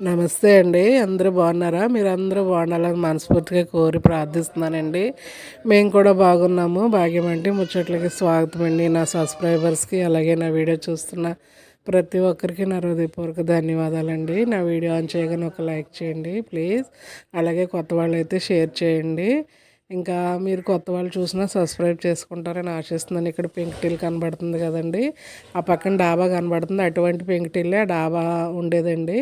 నమస్తే అండి. అందరూ బాగున్నారా? మీరు అందరూ బాగుండాలని మనస్ఫూర్తిగా కోరి ప్రార్థిస్తున్నానండి. మేము కూడా బాగున్నాము. భాగ్యం అంటే ముచ్చట్లకి స్వాగతం అండి. నా సబ్స్క్రైబర్స్కి అలాగే నా వీడియో చూస్తున్న ప్రతి ఒక్కరికి నా హృదయపూర్వక ధన్యవాదాలండి. నా వీడియో ఆన్ చేయగానే ఒక లైక్ చేయండి ప్లీజ్. అలాగే కొత్త వాళ్ళు అయితే షేర్ చేయండి. ఇంకా మీరు కొత్త వాళ్ళు చూసినా సబ్స్క్రైబ్ చేసుకుంటారని ఆశిస్తున్నాను. ఇక్కడ పెంకుటిల్ కనబడుతుంది కదండి. ఆ పక్కన డాబా కనబడుతుంది. అటువంటి పెంకుటిల్లే ఆ డాబా ఉండేదండి.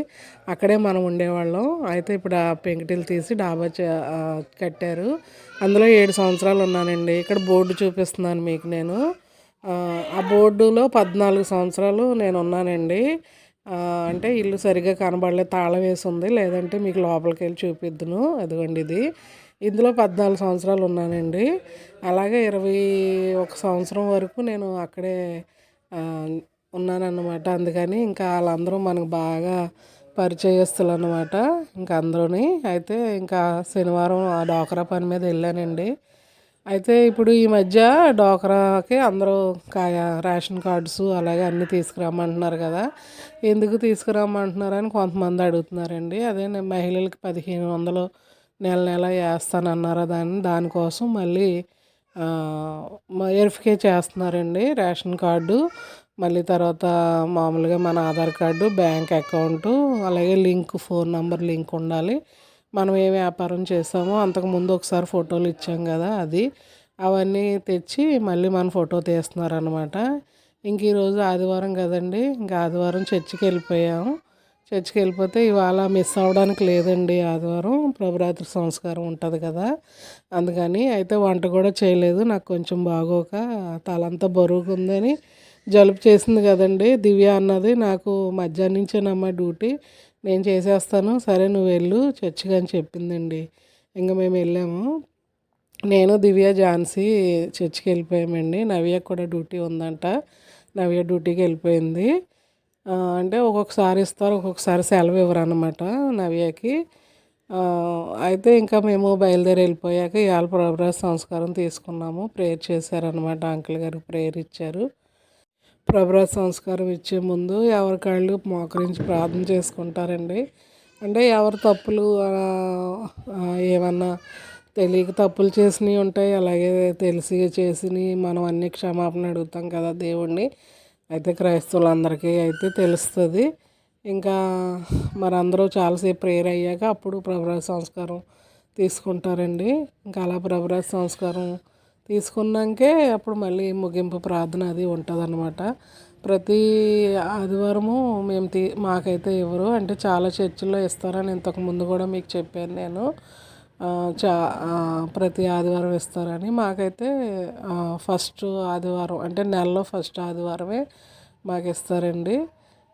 అక్కడే మనం ఉండేవాళ్ళం. అయితే ఇప్పుడు ఆ పెంకుటిల్ తీసి డాబా కట్టారు. అందులో ఏడు సంవత్సరాలు ఉన్నానండి. ఇక్కడ బోర్డు చూపిస్తున్నాను మీకు నేను. ఆ బోర్డులో పద్నాలుగు సంవత్సరాలు నేను ఉన్నానండి. అంటే ఇల్లు సరిగ్గా కనబడలేదు. తాళం వేసి ఉంది. లేదంటే మీకు లోపలికి వెళ్ళి చూపిద్దును. అదిగోండి ఇది. ఇందులో పద్నాలుగు సంవత్సరాలు ఉన్నానండి. అలాగే ఇరవై ఒక సంవత్సరం వరకు నేను అక్కడే ఉన్నానన్నమాట. అందుకని ఇంకా వాళ్ళందరూ మనకు బాగా పరిచయస్తులు అనమాట ఇంకా అందరూని. అయితే ఇంకా శనివారం ఆ డోకరా పని మీద వెళ్ళానండి. అయితే ఇప్పుడు ఈ మధ్య డోకరాకి అందరూ కాయ రేషన్ కార్డ్స్ అలాగే అన్నీ తీసుకురమ్మంటున్నారు కదా. ఎందుకు తీసుకురమ్మంటున్నారు అని కొంతమంది అడుగుతున్నారండి. అదే మహిళలకి పదిహేను వందలు నెల నెల వేస్తానన్నారు దాన్ని దానికోసం మళ్ళీ వెరిఫికే చేస్తున్నారండి రేషన్ కార్డు. మళ్ళీ తర్వాత మామూలుగా మన ఆధార్ కార్డు బ్యాంక్ అకౌంటు అలాగే లింక్ ఫోన్ నెంబర్ లింక్ ఉండాలి. మనం ఏ వ్యాపారం చేసామో అంతకుముందు ఒకసారి ఫోటోలు ఇచ్చాం కదా అది. అవన్నీ తెచ్చి మళ్ళీ మన ఫోటో తీస్తున్నారనమాట ఇంక ఈరోజు ఆదివారం కదండి ఇంకా ఆదివారం చర్చికి వెళ్ళిపోయాము చర్చికి వెళ్ళిపోతే ఇవాళ మిస్ అవ్వడానికి లేదండి ఆదివారం. ప్రభురాత్రి సంస్కారం ఉంటుంది కదా. అందుకని అయితే వంట కూడా చేయలేదు. నాకు కొంచెం బాగోక తలంతా బరువుగా ఉందని జలుబు చేసింది కదండి. దివ్య అన్నది నాకు మధ్యాహ్నం నుంచేనమ్మా డ్యూటీ. నేను చేసేస్తాను. సరే నువ్వు వెళ్ళు చర్చికి అని చెప్పిందండి. ఇంకా మేము వెళ్ళాము. నేను దివ్య ఝాన్సీ చర్చికి వెళ్ళిపోయామండి. నవ్య కూడా డ్యూటీ ఉందంట. నవ్య డ్యూటీకి వెళ్ళిపోయింది. అంటే ఒక్కొక్కసారి ఇస్తారు ఒక్కొక్కసారి సెలవు ఇవ్వరు అనమాట నవ్యకి అయితే ఇంకా మేము బయలుదేరి వెళ్ళిపోయాక ఇవాళ ప్రభావ సంస్కారం తీసుకున్నాము. ప్రేయర్ చేశారనమాట అంకుల్ గారు ప్రేయర్ ఇచ్చారు. ప్రభావ సంస్కారం ఇచ్చే ముందు ఎవరికాళ్ళు మోకరించి ప్రార్థన చేసుకుంటారండి. అంటే ఎవరి తప్పులు ఏమన్నా తెలియక తప్పులు చేసినవి ఉంటాయి అలాగే తెలిసి చేసినవి మనం అన్ని క్షమాపణ అడుగుతాం కదా దేవుణ్ణి. అయితే క్రైస్తవులందరికీ అయితే తెలుస్తుంది. ఇంకా మరి అందరూ చాలాసేపు ప్రేయర్ అయ్యాక అప్పుడు ప్రభరాజ సంస్కారం తీసుకుంటారండి. ఇంకా అలా ప్రభురాజ సంస్కారం తీసుకున్నాకే అప్పుడు మళ్ళీ ముగింపు ప్రార్థన అది ఉంటుందన్నమాట. ప్రతి ఆదివారము మేము తీ మాకైతే ఎవరు అంటే చాలా చర్చిల్లో ఇస్తారని ఇంతకు ముందు కూడా మీకు చెప్పాను నేను. చా ప్రతి ఆదివారం ఇస్తారని మాకైతే ఫస్ట్ ఆదివారం అంటే నెలలో ఫస్ట్ ఆదివారమే మాకు ఇస్తారండి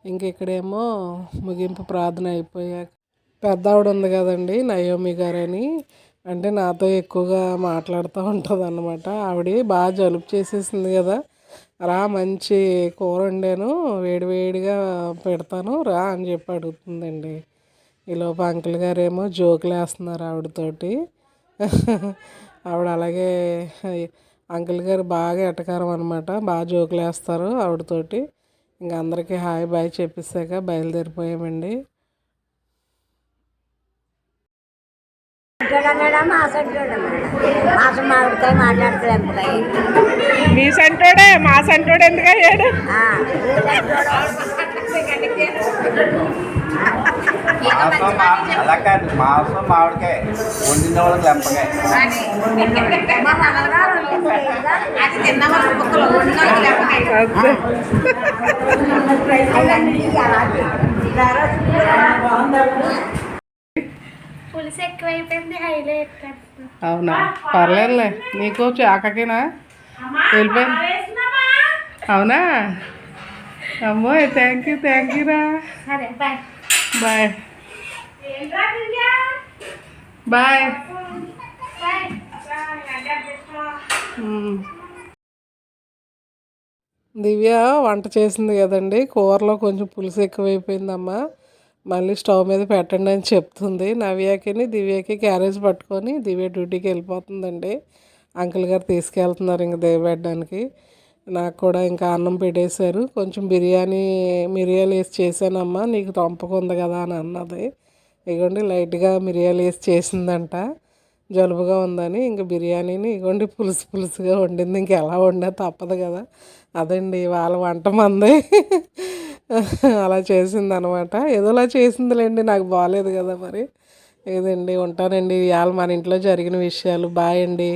ఇంక ఇక్కడేమో ముగింపు ప్రార్థన అయిపోయాక పెద్ద ఆవిడ ఉంది కదండి నయోమి గారని. అంటే నాతో ఎక్కువగా మాట్లాడుతూ ఉంటుంది అన్నమాట ఆవిడ బాగా జలుబు చేసేసింది కదా. రా మంచి కూర వండాను వేడివేడిగా పెడతాను రా అని చెప్పి అడుగుతుందండి. ఈలోపు అంకుల్ గారేమో జోకులు వేస్తున్నారు ఆవిడతోటి. ఆవిడ అలాగే అంకుల్ గారు బాగా ఎటకారం అనమాట బాగా జోకులు వేస్తారు ఆవిడతోటి. ఇంకా అందరికీ హాయ్ బాయ్ చెప్పేసాక బయలుదేరిపోయామండి. మీ సంటోడే మా సంటోడు ఎందుకు అయ్యాడు అలా కాదు మాంసం మామిడికాయ. వండిన వాళ్ళకి లెంపకాయ. పులుసు ఎక్కువైపోయింది హైలైట్ అవునా? పర్లేదులే. నీకు చాకకేనా వెళ్ళిపోయింది అవునా? అమ్మో థ్యాంక్ యూ థ్యాంక్ యూ రా. సరే బాయ్ బాయ్. దివ్య వంట చేసింది కదండి. కూరలో కొంచెం పులుసు ఎక్కువైపోయిందమ్మా. మళ్ళీ స్టవ్ మీద పెట్టండి అని చెప్తుంది. నవ్యాకి దివ్యకి క్యారేజ్ పట్టుకొని దివ్య డ్యూటీకి వెళ్ళిపోతుందండి. అంకుల్ గారు తీసుకెళ్తున్నారు ఇంక దేవబెట్టడానికి నాకు కూడా ఇంకా అన్నం పెట్టేశారు. కొంచెం బిర్యానీ మిరియాలు వేసి చేశానమ్మా. నీకు తొంపకుంది కదా అని అన్నది. ఇగోండి లైట్గా మిరియాలు వేసి చేసిందంట. జలుబుగా ఉందని ఇంక బిర్యానీని ఇగోండి పులుసు పులుసుగా వండింది. ఇంక ఎలా వండా తప్పదు కదా. అదండి వాళ్ళ వంట మంది. అలా చేసింది అనమాట ఏదోలా చేసిందిలేండి నాకు బాగాలేదు కదా మరి. ఇదండి ఉంటానండి. ఇవాళ మన ఇంట్లో జరిగిన విషయాలు. బాయ్ అండి.